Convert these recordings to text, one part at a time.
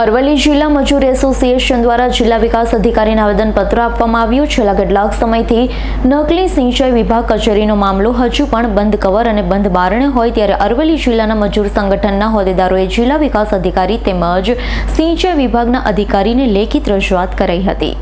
અરવલ્લી જિલ્લા મજૂર એસોસિએશન દ્વારા જિલ્લા વિકાસ અધિકારીને આવેદનપત્ર આપવામાં આવ્યું. છેલ્લા કેટલાક સમયથી નકલી સિંચાઈ વિભાગ કચેરીનો મામલો હજુ પણ બંધ કવર અને બંધ બારણે હોય ત્યારે અરવલ્લી જિલ્લાના મજૂર સંગઠનના હોદ્દેદારોએ જિલ્લા વિકાસ અધિકારી તેમજ સિંચાઈ વિભાગના અધિકારીને લેખિત રજૂઆત કરાઈ હતી.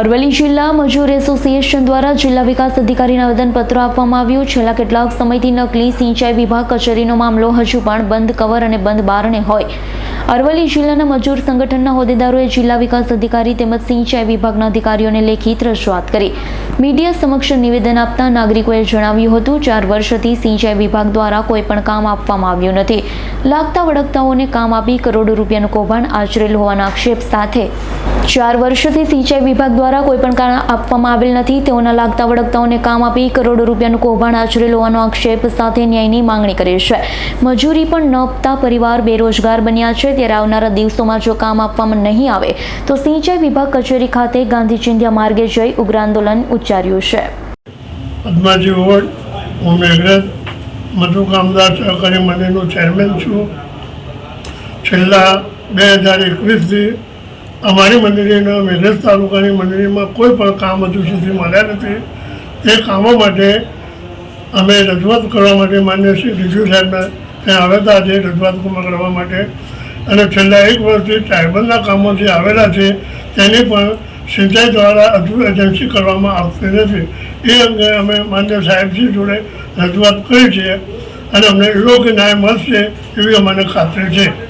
અરવલ્લી જિલ્લા મજૂર એસોસિએશન દ્વારા જિલ્લા વિકાસ અધિકારીને આવેદનપત્ર આપવામાં આવ્યું. છેલ્લા કેટલાક સમયથી નકલી સિંચાઈ વિભાગ કચેરીનો મામલો હજુ પણ બંધ કવર અને બંધ બારણે હોય. અરવલ્લી જિલ્લાના મજૂર સંગઠનના હોદ્દેદારોએ જિલ્લા વિકાસ અધિકારી તેમજ સિંચાઈ વિભાગના અધિકારીઓને લેખિત રજૂઆત કરી. મીડિયા સમક્ષ નિવેદન આપતા નાગરિકોએ જણાવ્યું હતું, ચાર વર્ષથી સિંચાઈ વિભાગ દ્વારા કોઈ પણ કામ આપવામાં આવ્યું નથી. લાગતા વળગતાઓને કામ આપી કરોડો રૂપિયાનું કૌભાંડ આચરેલ હોવાના આક્ષેપ સાથે ચાર વર્ષથી સિંચાઈ વિભાગ દ્વારા કોઈ પણ કામ આપવામાં આવેલ નથી. તેઓના લાગતા વળગતાઓને કામ આપી કરોડો રૂપિયાનું કૌભાંડ આચરેલ હોવાનો આક્ષેપ સાથે ન્યાયની માંગણી કરી છે. મજૂરી પણ ન આપતા પરિવાર બેરોજગાર બન્યા છે. ત્યારે આવનારા દિવસોમાં જો કામ આપવામાં નહીં આવે, તો સિંચાઈ વિભાગ કચેરી ખાતે ગાંધી ચિંધ્યા માર્ગે જઈ ઉગ્ર આંદોલન ઉચ્ચાર્યું છું. છેલ્લા બે હજાર એકવીસથી અમારી મંડળીના મેઘરજ તાલુકાની મંડળીમાં કોઈ પણ કામ હજુ સુધી મળ્યા નથી. તે કામો માટે અમે રજૂઆત કરવા માટે માન્ય શ્રી ડીજુ સાહેબના ત્યાં આવ્યા હતા. આજે રજૂઆત કરવા માટે. અને છેલ્લા એક વર્ષથી ટ્રાઇબલના કામો જે આવેલા છે. તેની પણ સિંચાઈ દ્વારા હજુ એજન્સી કરવામાં આવતી નથી. એ અંગે અમે માન્ય સાહેબજી જોડે રજૂઆત કરી છે. અને અમને યોગ્ય ન્યાય મળશે એવી અમને ખાતરી છે.